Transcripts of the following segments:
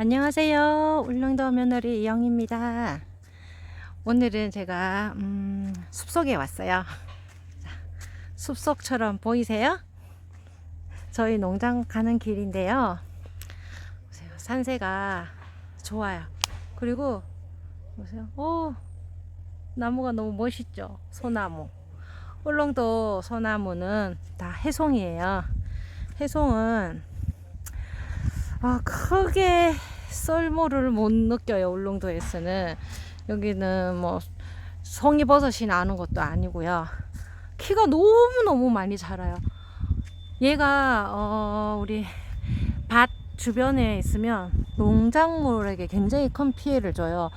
안녕하세요. 울릉도 며느리 이영입니다. 오늘은 제가 음, 숲속에 왔어요. 자, 숲속처럼 보이세요? 저희 농장 가는 길인데요. 보세요. 산세가 좋아요. 그리고 보세요. 오, 나무가 너무 멋있죠? 소나무. 울릉도 소나무는 다 해송이에요. 해송은 아, 크게 썰모를 못 느껴요, 울릉도에서는. 여기는 뭐, 송이버섯이 나는 것도 아니고요. 키가 너무 너무 많이 자라요. 얘가, 어, 우리 밭 주변에 있으면 농작물에게 굉장히 큰 피해를 줘요.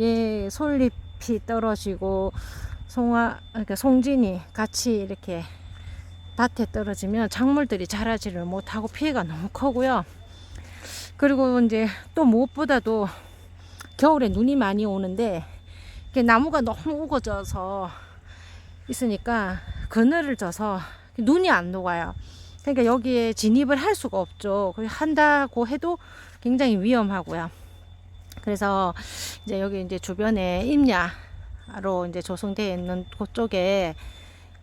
얘 솔잎이 떨어지고, 송아, 그러니까 송진이 같이 이렇게 밭에 떨어지면 작물들이 자라지를 못하고 피해가 너무 크고요. 그리고 이제 또 무엇보다도 겨울에 눈이 많이 오는데 이게 나무가 너무 우거져서 있으니까 그늘을 져서 눈이 안 녹아요. 그러니까 여기에 진입을 할 수가 없죠. 그 한다고 해도 굉장히 위험하고요. 그래서 이제 여기 이제 주변에 임야로 이제 조성되어 있는 그쪽에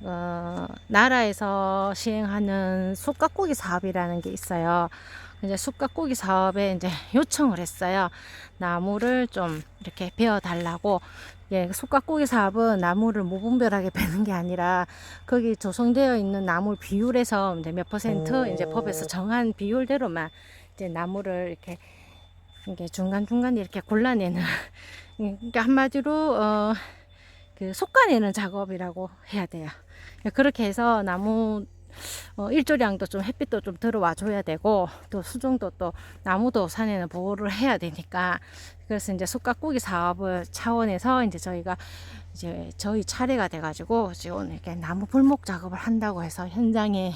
어, 나라에서 시행하는 숲가꾸기 사업이라는 게 있어요. 이제 숲가꾸기 사업에 이제 요청을 했어요. 나무를 좀 이렇게 베어 달라고. 예, 숲가꾸기 사업은 나무를 무분별하게 베는 게 아니라 거기 조성되어 있는 나무 비율에서 이제 몇 퍼센트 이제 법에서 정한 비율대로만 이제 나무를 이렇게 이게 중간 중간 이렇게 골라내는 그러니까 한마디로 어, 그 솎아내는 작업이라고 해야 돼요. 그렇게 해서 나무 어, 일조량도 좀 햇빛도 좀 들어와 줘야 되고 또 수종도 또 나무도 산에는 보호를 해야 되니까 그래서 이제 숲가꾸기 사업을 차원에서 이제 저희가 이제 저희 차례가 돼가지고 지금 이렇게 나무 불목 작업을 한다고 해서 현장에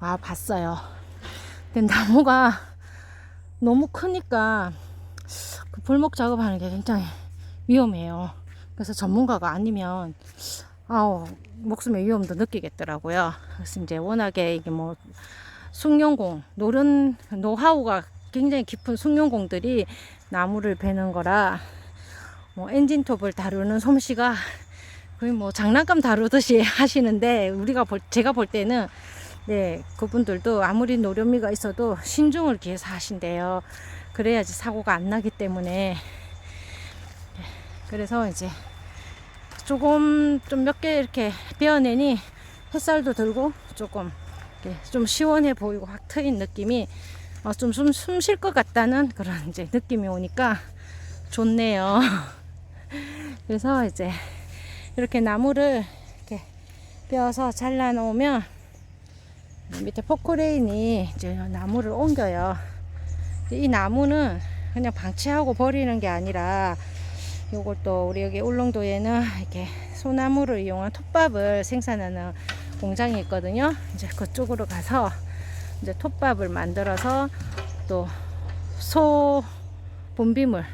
와 봤어요. 근데 나무가 너무 크니까 그 불목 작업하는 게 굉장히 위험해요. 그래서 전문가가 아니면 아우 목숨의 위험도 느끼겠더라고요. 그래서 이제 워낙에 이게 뭐 숭늉공 노른 노하우가 굉장히 깊은 숭늉공들이 나무를 베는 거라 뭐 엔진톱을 다루는 솜씨가 거의 뭐 장난감 다루듯이 하시는데 우리가 볼 제가 볼 때는 네 그분들도 아무리 노련미가 있어도 신중을 기해서 하신대요. 그래야지 사고가 안 나기 때문에 그래서 이제 조금 좀 몇 개 이렇게 베어내니 햇살도 들고 조금 이렇게 좀 시원해 보이고 확 트인 느낌이 어, 좀숨 쉴 것 같다는 그런 이제 느낌이 오니까 좋네요. 그래서 이제 이렇게 나무를 이렇게 베어서 잘라 놓으면 밑에 포크레인이 이제 나무를 옮겨요. 이 나무는 그냥 방치하고 버리는 게 아니라 요걸 또 우리 여기 울릉도에는 이렇게 소나무를 이용한 톱밥을 생산하는 공장이 있거든요. 이제 그쪽으로 가서 이제 톱밥을 만들어서 또 소 분비물,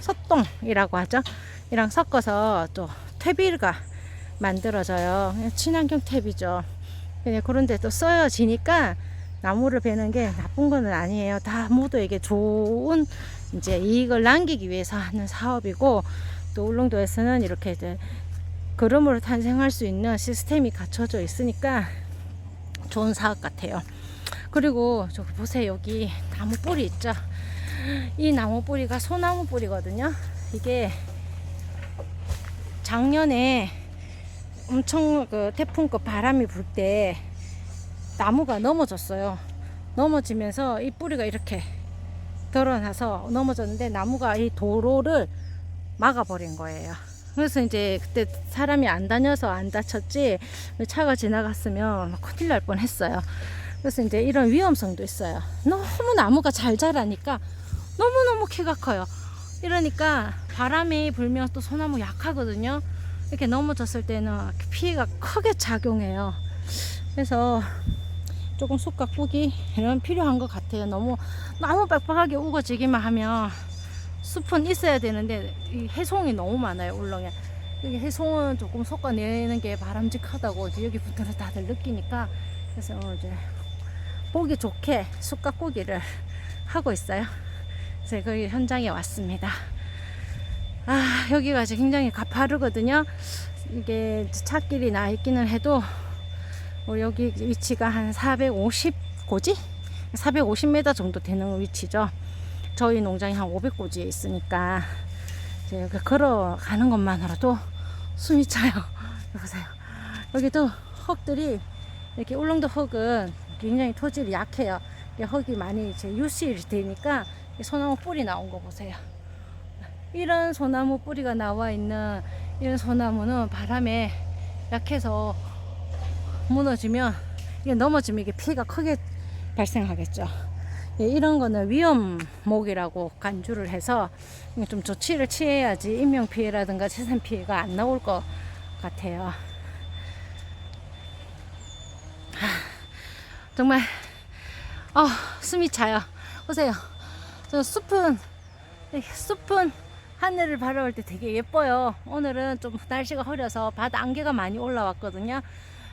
소똥이라고 하죠. 이랑 섞어서 또 퇴비가 만들어져요. 친환경 퇴비죠. 그냥 그런 데 또 써여지니까 나무를 베는 게 나쁜 거는 아니에요. 다 모두에게 좋은 이제 이익을 남기기 위해서 하는 사업이고 또 울릉도에서는 이렇게 이제 걸음으로 탄생할 수 있는 시스템이 갖춰져 있으니까 좋은 사업 같아요. 그리고 저기 보세요 여기 나무 뿌리 있죠. 이 나무 뿌리가 소나무 뿌리거든요. 이게 작년에 엄청 그 태풍급 바람이 불때 나무가 넘어졌어요. 넘어지면서 이 뿌리가 이렇게 드러나서 넘어졌는데 나무가 이 도로를 막아버린 거예요. 그래서 이제 그때 사람이 안 다녀서 안 다쳤지 차가 지나갔으면 큰일 날 뻔했어요. 그래서 이제 이런 위험성도 있어요. 너무 나무가 잘 자라니까 너무너무 키가 커요. 이러니까 바람이 불면 또 소나무 약하거든요. 이렇게 넘어졌을 때는 피해가 크게 작용해요. 그래서 조금 숲 가꾸기 이런 필요한 것 같아요. 너무 너무 빡빡하게 우거지기만 하면 숲은 있어야 되는데 이 해송이 너무 많아요 울릉에. 여기 해송은 조금 솎아내는 게 바람직하다고 이제 여기 분들은 다들 느끼니까 그래서 이제 보기 좋게 숲 가꾸기를 하고 있어요. 제가 거기 현장에 왔습니다. 아, 여기가 이제 굉장히 가파르거든요. 이게 차길이 나 있기는 해도 어, 여기 위치가 한 450고지? 450m 정도 되는 위치죠. 저희 농장이 한 500고지에 있으니까 이제 걸어가는 것만으로도 숨이 차요. 보세요. 여기도 흙들이 이렇게 울릉도 흙은 굉장히 토질이 약해요. 흙이 많이 이제 유실이 되니까 이 소나무 뿌리 나온 거 보세요. 이런 소나무 뿌리가 나와 있는 이런 소나무는 바람에 약해서 무너지면 이게 넘어지면 이게 피해가 크게 발생하겠죠. 예, 이런 거는 위험목이라고 간주를 해서 좀 조치를 취해야지 인명 피해라든가 재산 피해가 안 나올 것 같아요. 하, 정말 어, 숨이 차요. 보세요. 저 숲은 이 숲은 하늘을 바라볼 때 되게 예뻐요. 오늘은 좀 날씨가 흐려서 바다 안개가 많이 올라왔거든요.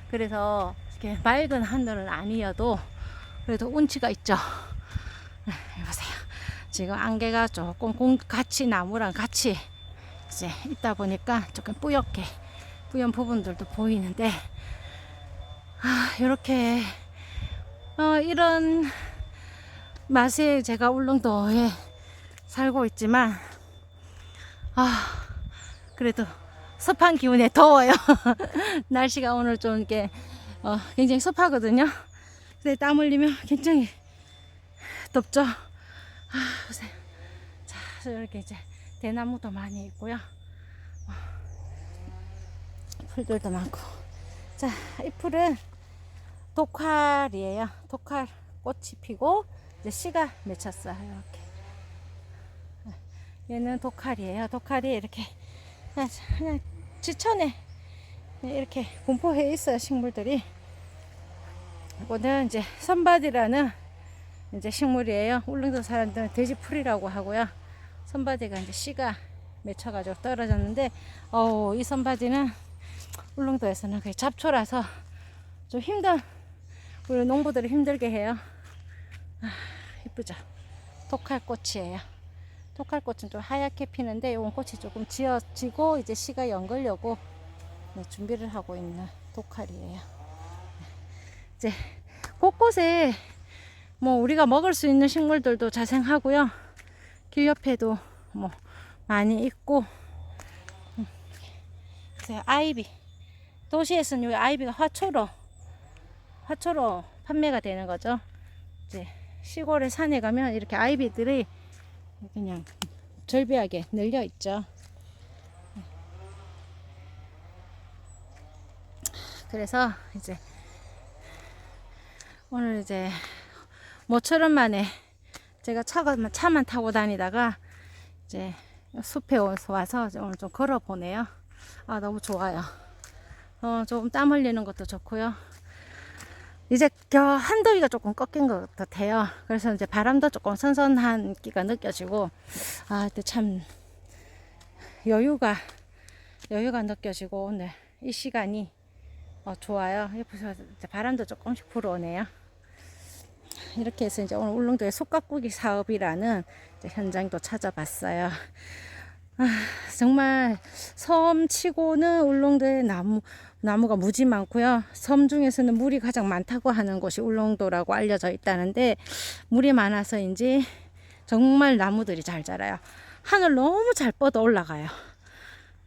그래서 이렇게 맑은 하늘은 아니어도 그래도 운치가 있죠. 네, 보세요. 지금 안개가 조금 공, 같이 나무랑 같이 이제 있다 보니까 조금 뿌옇게 뿌연 부분들도 보이는데 아, 이렇게 어, 이런 맛에 제가 울릉도에 살고 있지만 아 그래도 습한 기운에 더워요. 날씨가 오늘 좀 이렇게 어, 굉장히 습하거든요. 근데 땀 흘리면 굉장히 덥죠. 아 보세요. 자 이렇게 이제 대나무도 많이 있고요. 어, 풀들도 많고. 자 이 풀은 독활이에요. 독활 꽃이 피고 이제 씨가 맺혔어요. 이렇게. 얘는 독칼이에요. 독칼이 이렇게 그냥, 그냥 지천에 이렇게 분포해 있어요. 식물들이. 이거는 이제 선바디라는 이제 식물이에요. 울릉도 사람들은 돼지풀이라고 하고요. 선바디가 이제 씨가 맺혀가지고 떨어졌는데, 어우, 이 선바디는 울릉도에서는 거의 잡초라서 좀 힘든, 우리 농부들을 힘들게 해요. 아, 이쁘죠? 독칼꽃이에요. 토칼꽃은 좀 하얗게 피는데 이건 꽃이 조금 지어지고 이제 씨가 연걸려고 네, 준비를 하고 있는 독칼이에요. 이제 곳곳에 뭐 우리가 먹을 수 있는 식물들도 자생하고요. 길 옆에도 뭐 많이 있고 아이비 도시에서는 이 아이비가 화초로 화초로 판매가 되는 거죠. 이제 시골의 산에 가면 이렇게 아이비들이 그냥 절비하게 늘려 있죠. 그래서 이제 오늘 이제 모처럼 만에 제가 차가 차만 타고 다니다가 이제 숲에 와서 오늘 좀 걸어 보네요. 아 너무 좋아요. 어 조금 땀 흘리는 것도 좋고요. 이제 겨 한더위가 조금 꺾인 것 같아요. 그래서 이제 바람도 조금 선선한 기가 느껴지고 아, 근데 참 여유가 여유가 느껴지고 오늘 이 시간이 어, 좋아요. 이제 바람도 조금씩 불어오네요. 이렇게 해서 이제 오늘 울릉도의 솥가꾸기 사업이라는 현장도 찾아봤어요. 아, 정말 섬 치고는 울릉도에 나무 나무가 무지 많고요. 섬 중에서는 물이 가장 많다고 하는 곳이 울릉도라고 알려져 있다는데 물이 많아서인지 정말 나무들이 잘 자라요. 하늘 너무 잘 뻗어 올라가요.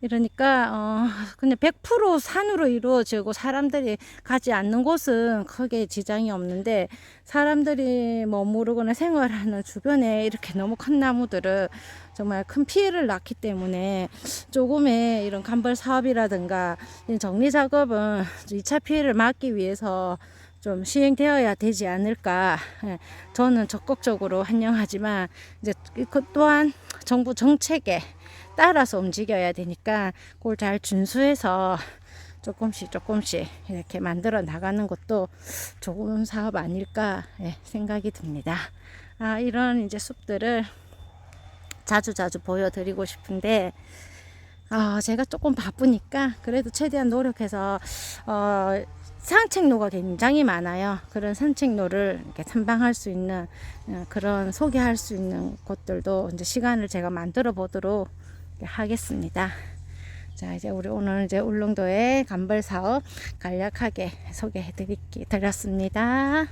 이러니까 어 그냥 100% 산으로 이루어지고 사람들이 가지 않는 곳은 크게 지장이 없는데 사람들이 머무르거나 생활하는 주변에 이렇게 너무 큰 나무들은 정말 큰 피해를 낳기 때문에 조금의 이런 간벌 사업이라든가 정리 작업은 2차 피해를 막기 위해서 좀 시행되어야 되지 않을까. 예, 저는 적극적으로 환영하지만 이제 그 또한 정부 정책에 따라서 움직여야 되니까 그걸 잘 준수해서 조금씩 조금씩 이렇게 만들어 나가는 것도 좋은 사업 아닐까 예, 생각이 듭니다. 아, 이런 이제 숲들을 자주 자주 보여드리고 싶은데 어, 제가 조금 바쁘니까 그래도 최대한 노력해서 어, 산책로가 굉장히 많아요. 그런 산책로를 이렇게 탐방할 수 있는 어, 그런 소개할 수 있는 곳들도 이제 시간을 제가 만들어 보도록 하겠습니다. 자, 이제 우리 오늘 이제 울릉도의 간벌 사업 간략하게 소개해 드릴게 드렸습니다.